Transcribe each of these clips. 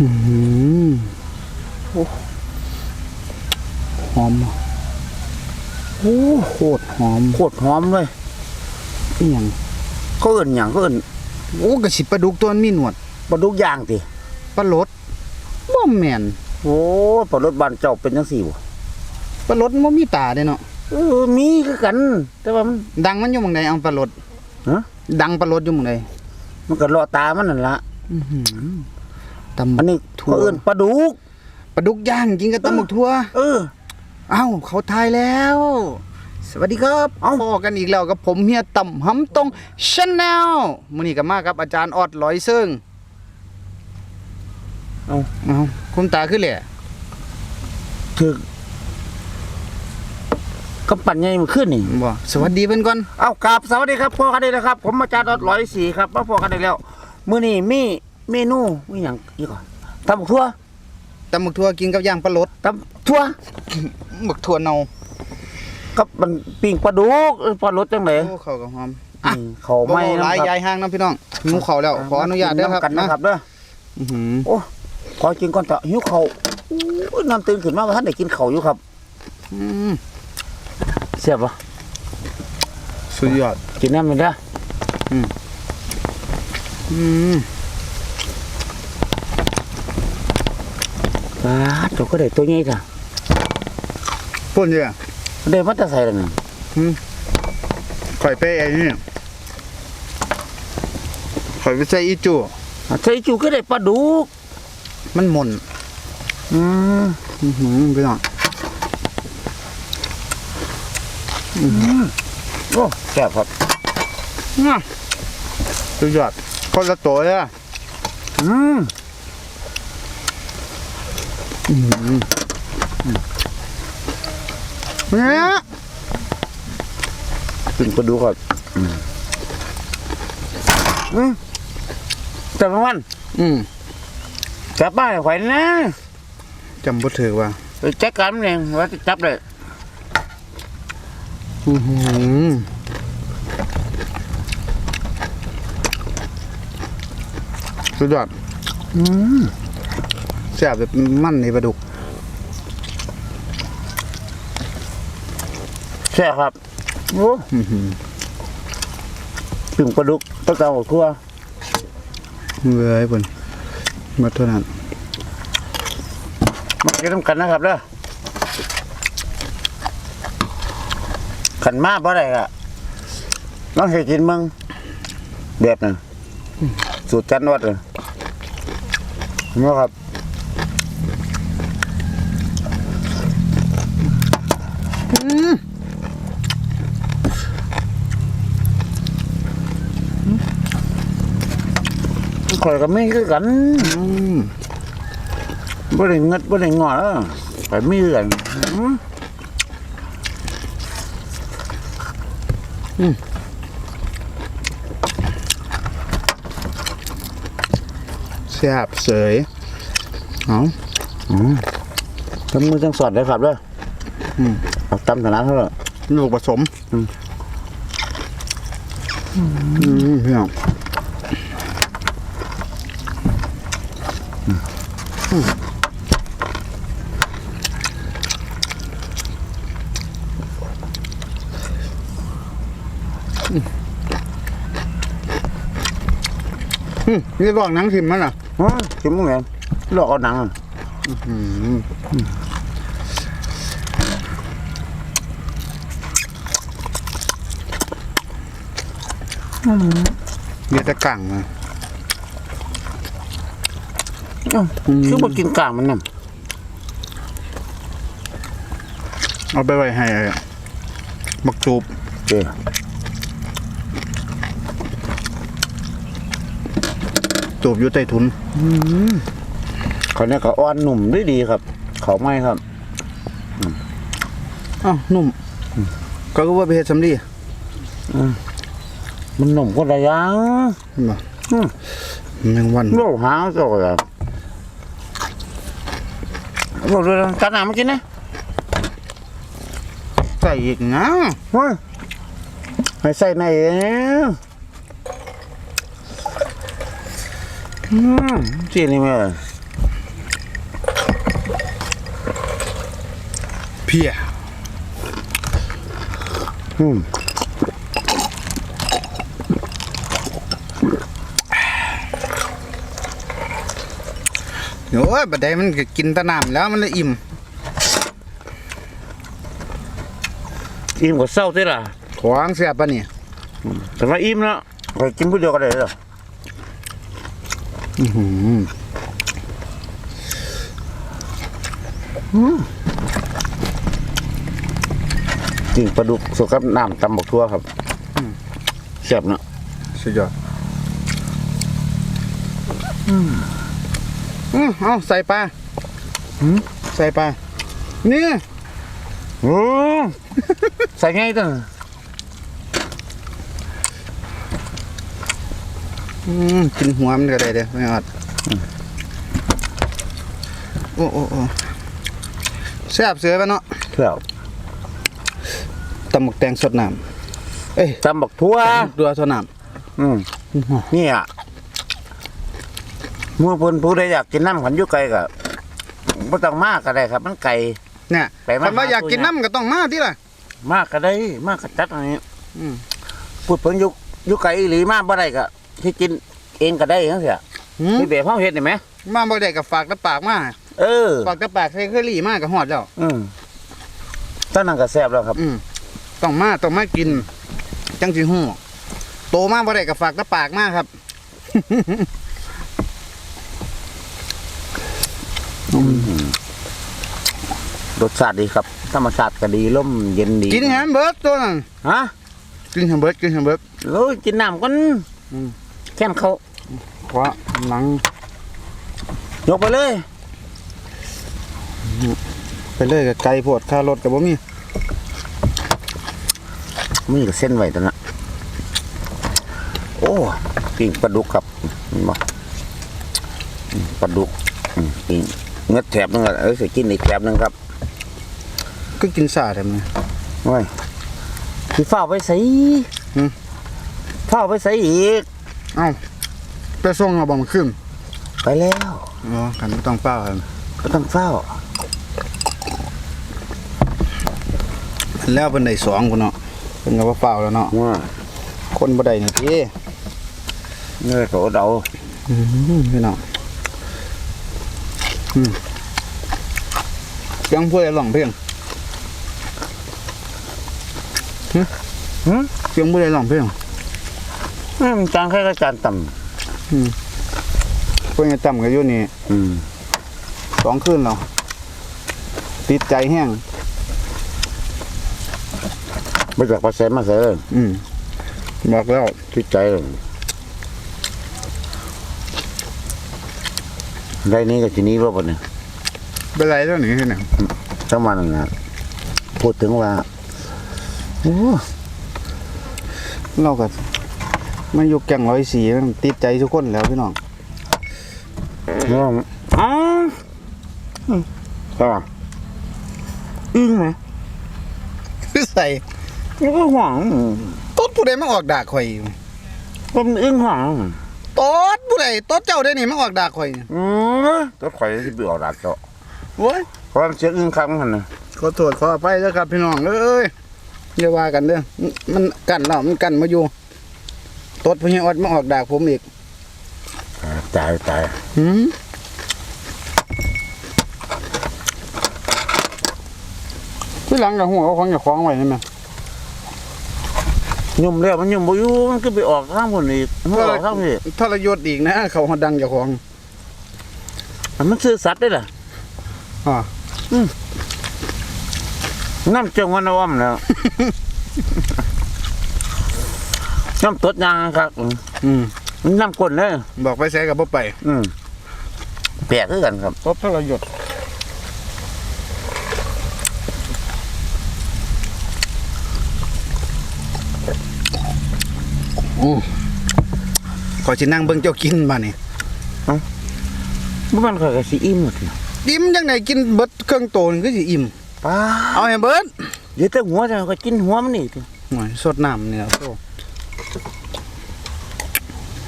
อืมโอ้หอมอะโอ้โคตรหอมโคตรหอมเลยอีหยังเขาเอิ้นหยังเขาเอิ้นโอ้กระสิปลาดุกตัวมันมีหนวดปลาดุกย่างติปลาลดบ่แม่นโอ้ปลารถบ้านเจ้าเป็นจังซี่บ่ปลาลดมันบ่มีตาเด้เนาะเออมีคือกัน แต่ว่ามันดังมันอยู่หม่องใดเอาปลาลดฮะดังปลาลดอยู่หม่องใดมันก็รอตามันนั่นล่ะอื้อหือ ตำอันนี้ถั่วเขาเอิ้นปลาดุกปลาดุกย่างกินกับตำหมกทั่ว เออ เอ้าเขาทายแล้ว สวัสดีครับเอ้าพอกันอีกแล้วกับผมเฮียต่ำหำตรงชาแนลมื้อนี้ก็มากับอาจารย์ออดลอยเซิงเอาเอ้าคุณตาขึ้นเลยถึกกำปั้นใหญ่มันขึ้นนี่บ่สวัสดีเพิ่นก่อนเอากราบสวัสดีครับพ่อกันได้แล้วครับ ผมอาจารย์ออดร้อยสี่ครับมาพ่อกันได้แล้วมื้อนี้มี เมนูมีหยังอีกก่อนตำบักทั่วตำหมกทั่วกินกับย่างปลาลดตำทั่วหมึกทั่วเนากับมันปิ้งปลาดุกเออปลารสจังได๋โอ้เข้ากับหอมอะเขาบ่ไม่หลายนะครับยายห้างนะพี่น้องหิวข้าวแล้ว ขออนุญาตเด้อครับกันนะครับเด้ออื้อหือโอ้ขอกินก่อนเถอะหิวข้าวอู้ยน้ำตื่นขึ้นมาว่าท่านได้กินข้าวอยู่ครับอืมเสียบปะสุดยอดกินน้ำมันเด้ออืม ปลาตัวก็ได้ตัวใหญ่จ้ะป่นเด้อได้มาแต่ใส่แล้วนี่ข่อยไปไอ้นี่ข่อยไปใส่อีจูอะใส่จูก็ได้ปลาดุก มันหม่นอืมอื้อหือพี่น้องโอ้แซ่บครับอะสุดยอดคนละตัวเลยอะอืม เนี่ยกินปลาดุกครับอืมอืมแต่บางวัน อืมจับบ้านไข่นะจำบ่ถือว่าไปจัดการมันเองว่าจะจับเลยอือหือสุดยอดอืม แซ่บแบบมันในปลาดุกแซ่บครับโอ้อื้อหือปิ้งปลาดุกตะเกาทั่วเว้ยเพิ่นมาเท่านั้นมากินน้ำกันนะครับเด้อขันมาเพราะอะไรอะลองให้กินมึงแบบนั้นสูตรจันวัดเลยเห็นไหมครับ ข่อยก็ไม่คือกันอืมบ่ได้เงิดบ่ได้งอแล้วไปมีคือกันอืมแซ่บเสยเอาทำมือจังสอดเลยครับเด้ออมเอาตำถนัดเท่าไหร่ลูกผสม อืมอืมพี่น้อง อืมนี่บอกหนังทิมมันเหรอฮะกินมึงเนี่ยลอกเอาหนังอะอืมเดี๋ยวจะกั่งนะ อ้าคือบ่กินกลางมันน่ะเอาไปไว้ให้ไอ้บักจูบเด้อจูบอยู่ใต้ถุนเขาเนี่ยก็อ่อนหนุ่มได้ดีครับ เขาไม่ครับอ้าวนุ่มก็คือว่าไปเฮ็ดสำลีมันหนุ่มก็ได้ยังเห็นบ่อืมแมงวันโลหางโตเลย บอกเลยตัดหนามากินนะใส่อีกนะว้ยให้ใส่ไหนอืมเจียนี่ไหมเพียอืม โอ้ยบัดใดมันก็กินแตะน้ำแล้วมันเลยอิ่ม อิ่มกว่าเศร้าที่ล่ะของเสียบปะเนี่ยแต่ว่าอิ่มแล้วไปกินผู้เดียวก็ได้เหรออื้อหือจริงปลาดุกสุกับน้ำตำบักทั่วครับแซ่บเนาะสุดยอด อืม เอาใส่ปลาใส่ปลานี่อืมใส่ไงตั้งอืมกินหัวมันก็ได้เด้อไม่อดโอ้โอ้โอ้แซ่บเสือปะเนาะเพื่อตำหมกแตงสดน้ำเอ้ยตำบักทั่วดัวสดน้อืมำนี่อะเมื่อเพิ่นผู้ใดอยากกินน้ำขันอยุไกลก็บ่ต้องมากก็ได้ครับ มันไก่เนี่ยไปมา คันว่าหาอยากกินตู้ยามน้ำก็ต้องมาที่ล่ะ มากก็ได้ มากก็จัดอันนี้อืมพูดเพิ่นอยุยุไกลอีหลีมากบ่ได้ก็ที่กินเองก็ได้จังซี่หืมมีแบบเฮาเฮ็ดนี่ไหมมาบ่ได้กับฝากตะปากมาเออ ฝากตะปากใส่เคอรี่มาก็ฮอดแล้ว อืมตอนนั้นก็แซ่บแล้วครับ อืมต้องมาต้องมากิน จังสิฮู้โตมาบ่ได้กับฝากตะปากมาครับ รสชาติดีครับ ธรรมชาติก็ดีลมเย็นดีกินแฮมเบิร์ดตัวนั้นฮะกินแฮมเบิร์ดกินแฮมเบิร์ดโอ้ยกินน้ำก่อนอืมแค่นเขาเพราะหนังยกไปเลย ไปเลยกับไก่พวดค่ารถก็บ่มีมีก็เส้นไว้ตอนนั้นโอ้ปิ้งปลาดุกครับเห็นบ่อืมปลาดุกอืมปิ้งเงือกแถบนึงอะเอ้ยสิกินอีกแถบนึงครับ ก็กินซ่าแท้มันโอ้ยสิฝ้าวไปใส่หืมฝ้าวไปใส่อีก เอ้าไปส่งเอาบ่มาขึ้นไปแล้วอ๋อกันบ่ต้องเป้าครับก็ต้องเฝ้าวแล้วเพิ่นได้สองพุ่นเนาะเพิ่นก็บ่เฝ้าแล้วเนาะว่าคนบ่ได้นี่ติเงือกโตเดาอืมพี่น้องอืมเสียงผู้ใดร้องเพลง หืมเสียงผู้ใดร้องเพลงอืมจางแค่กระจานต่เพิ่นจะจำกันอยู่นี่ำอืมสองคืนแล้วติดใจแห้งมาจากภาษามาใส่เลยอืมบอกแล้วที่ใจเลยได้นี้กับทีนี้ว่าปะเนี่ยเป็นไรแล้วนี่เนี่ยทั้งวันนะพูดถึงว่า โอ้เราก็มันอยู่แก่งร้อยสีมันติดใจทุกคนแล้วพี่น้องน้องอ้าวอืมใช่ป่ะอึ้งไหมใส่แล้วก็หวังต้นผู้ใดมาออกดากข่อยผมอึ้งหวังต้นผู้ใดต้นเจ้าได้นี่มาออกดากข่อยอืมตัวข่อยที่ไปออกดัดเจาะโอ้ยเพราะมันเสียงอึ้งครั้งมันนะขอโทษขออภัยแล้วครับพี่น้องเอ้ย อย่าว่ากันเด้อมันกันแล้วมันกันมาอยู่ต้นพญออดมาออกดากผมอีกตายตายหืมที่หลังกับหัวเอาของอย่าคล้องไว้ใช่ไหมยุ่มแล้วมันยุ่มบ่อยู่มันก็ไปออกข้างคนอีกมันออกข้างนี้ทรยศอีกนะ เขาหอดังเจ้าของมันซื้อสัตว์ได้ล่ะอ่า น้ำจงวันนวมแล้ว น้ำตดยางครับอืมน้ำก้นเลยบอกไปใส่กับบ่ไปอืมแปลกคือกันครับพบทรยศโอ้ขอจินั่งเบิ่งเจ้ากินมานี่มันเคยกับสีอิ่มหมดเลยอิ่มจังไดกินเบิดเครื่องโตนี่คือสิอิ่ม ป้าเอาเห็นเบิร์ดี๋ดแต่หัวจะก็กินหัวมันนี่ติหวยสดน้ำเนี่ยโต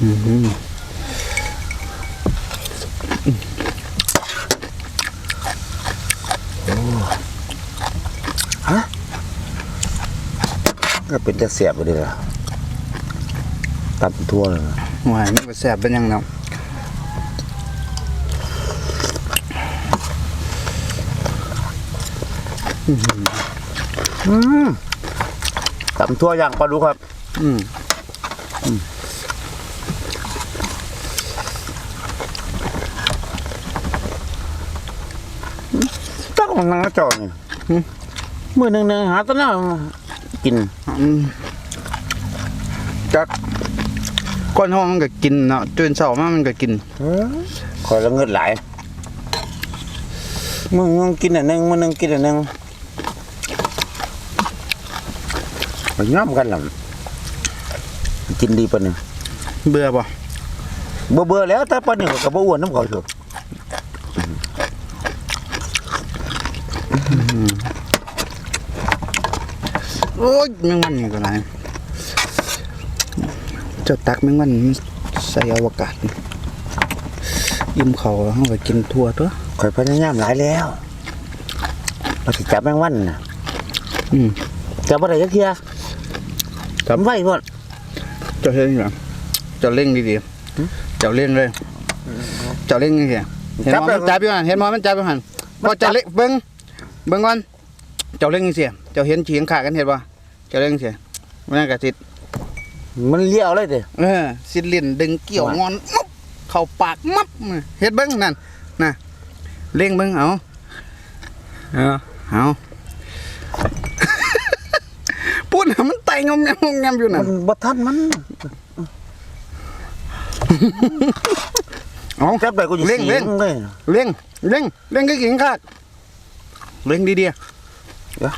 อืมฮะก็เป็นจะเสียบไปเลยล่ะตัดทั่วเลยนะ หวยมันก็แสบเป็นยังไง ตับทั่วอย่างปลาดุกครับ อืมตักมันนั่งกระจอกนี่มือหนึ่งหนึ่งหาตะหน้ากินอืมจักก้อนห้องมันก็กินเนาะตื่นเช้ามามันก็กินคอยละเงิดหลายมึงมึงกินอันหนึงมึงนึงกินอันหนึง มันย่อมกันหรอกินดีปะเนี่ยเบื่อบ่เบื่อเบื่อแล้วแต่ปะเนี่ยกับอ้วนน้ำเขาเถอะโอ้ยแมงวันนี่ก็หลายเจ้าตักแมงวันมันใส่อวกาศนี่ยิ้มเขาแล้วเฮาก็กินทั่วตัวคอยพยายามหลายแล้วเราสิจับแมงวันนะอืมจับอะไรยักเทีย จับ ไว้ก่อนเจ้าเฮ็ดหยังเจ้าเล่งดีๆเจ้าเล่งเลยเจ้าเล่งนี่สิเห็นบ่มันจับอยู่หั่นเห็นบ่มันจับอยู่หั่นพอเจ้าเล่งเบิ่งเบิ่งก่อนเจ้าเล่งนี่สิเจ้าเห็นเฉียงขากันเห็นบ่เจ้าเล่งสิมันนนก็สิมันเลี้ยวเลยเด้เออสิลิ้นดึงเกี่ยวงอนมับเข้าปากมับเฮ็ดเบิ่งนั่นน่ะเล่งเบิ่งเอาเอาเอา พูดน่ะมันไตงอมแงมงอมแงมอยู่น่ะมันบ่ทันมันเอาจับไปกูจะเร่งเร่งสียเลยเร่งเร่งเร่งก็กินขาดเร่งดีๆเดี๋ยว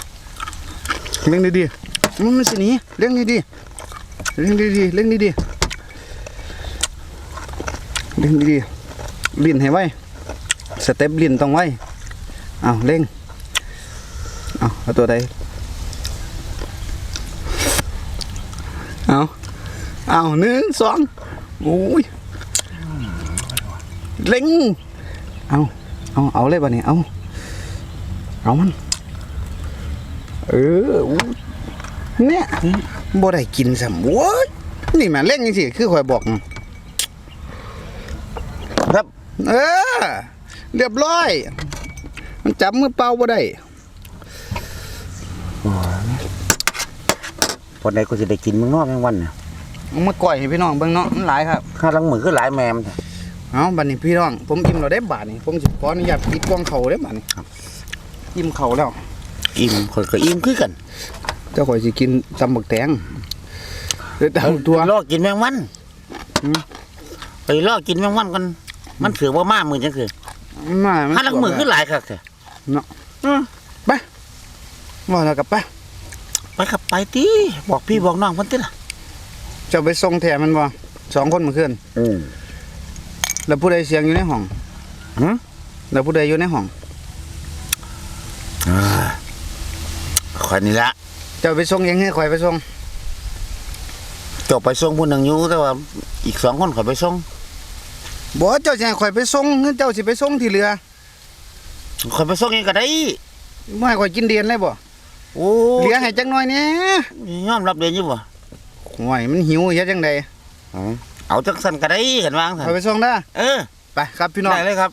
เร่งดีๆมันมันสิหนีเร่งดีๆเร่งดีๆเร่งดีๆเร่งดีๆลิ้นให้ไว้สเต็ปลิ้นต้องไว้เอาเร่งเอาเอาตัวใดเอา เอาหนึ่งสองโอ้ยเร่งเอาเอาเอาเลยบ่เนี่ยเอาเอามัน เออเนี่ยบ่ได้กินสำโว้ยนี่แมันเล่นจังซี่คือข่อยบอกนะครับ เออ เรียบร้อย มันจับมือเปล่าบ่ได้พอใดกูจะได้กินมึงนอกแมงวันน่ะ เอามาก่อยให้พี่น้องเบิ่งเนาะมันหลายครับข้าลังมือก็หลายแมมเอาบัดนี้พี่น้องผมอิ่มแล้วได้บาดนี้ผมสิขออนุญาตปิดกล้องเขาได้บาดนี้อิ่มเขาแล้ว อิ่มคนก็อิ่มคือกันเจ้าข่อยสิกินตำบักแตงหรือตำตัวไปลอกกินแมงวันอืม ไปลอกกินแมงวันกันมันถือว่ามามือจังคือมามันข้าลังมือคือหลายครับแท้เนาะอืมว่าแล้วกับไปไปขับไปตีบอกพี่บอกน้องเพิ่นติล่ะ เจ้าไปส่งแถมันบ่สองคนเมื่อคืนอืมแล้วผู้ใดเสียงอยู่ในห้องหือแล้วผู้ใดอยู่ในห้องคนนี้ละเจ้าไปส่งเองให้ข่อยไปส่งจบไปส่งผู้หนึ่งอยู่แต่ว่าอีกสองคนขอยไปส่งบ่เจ้าสิให้ข่อยไปส่งหรือเจ้าสิไปส่งที่เรือขอยไปส่งเองก็ได้ บ่ให้ข่อยกินเดียนเลยบ่โอ้เหลือให้จักหน่อยแหน่ยอมรับเดือนอยู่บ่ ห่วยมันหิวเฮ็ดจังได๋อืมเอาจังสันก็ได้เห็นวางสันข่อยไปส่งเด้อเออไปครับพี่น้องได้เลยครับ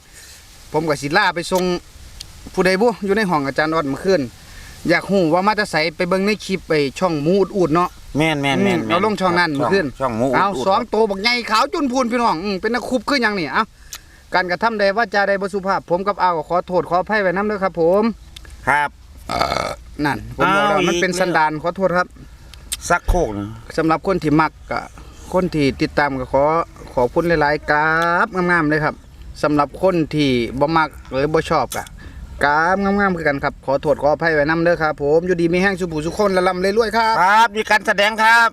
ผมก็สิลาไปส่งผู้ใดบ่อยู่ในห้องอาจารย์ออดเมื่อคืนอยากฮู้ว่ามาแต่ไสไปเบิ่งในคลิปไปช่องหมูอุดๆเนาะแม่นแม่นแม่นอืมแม่เอาลงช่องนั้นเมื่อคืนช่องหมูเอาดๆสองโตวบักใหญ่ขาวจุนพูนพี่น้องอืมเป็นนักคุบคือหยังนี่เอาการกระทำใดว่าจาใดบ่สุภาพ ผมกับอาวก็ขอโทษขออภัยไว้นํเด้อครับ ผม ครับนั่นผมบอกแล้วอ้าวมันเป็นอีกแล้วสันดานขอโทษครับ ซักโคกนะสำหรับคนที่มักกะคนที่ติดตามก็ขอขอบคุณหลายๆกราบงามๆเลยครับสำหรับคนที่บ่มักหรือบ่ชอบกะกราบงามๆคือกันครับ ขอโทษขออภัยไว้นํเด้อครับ ผมอยู่ดีมีแห้งสุผูสุคนละลำเลยรวยครับ ครับมีการแสดงครับ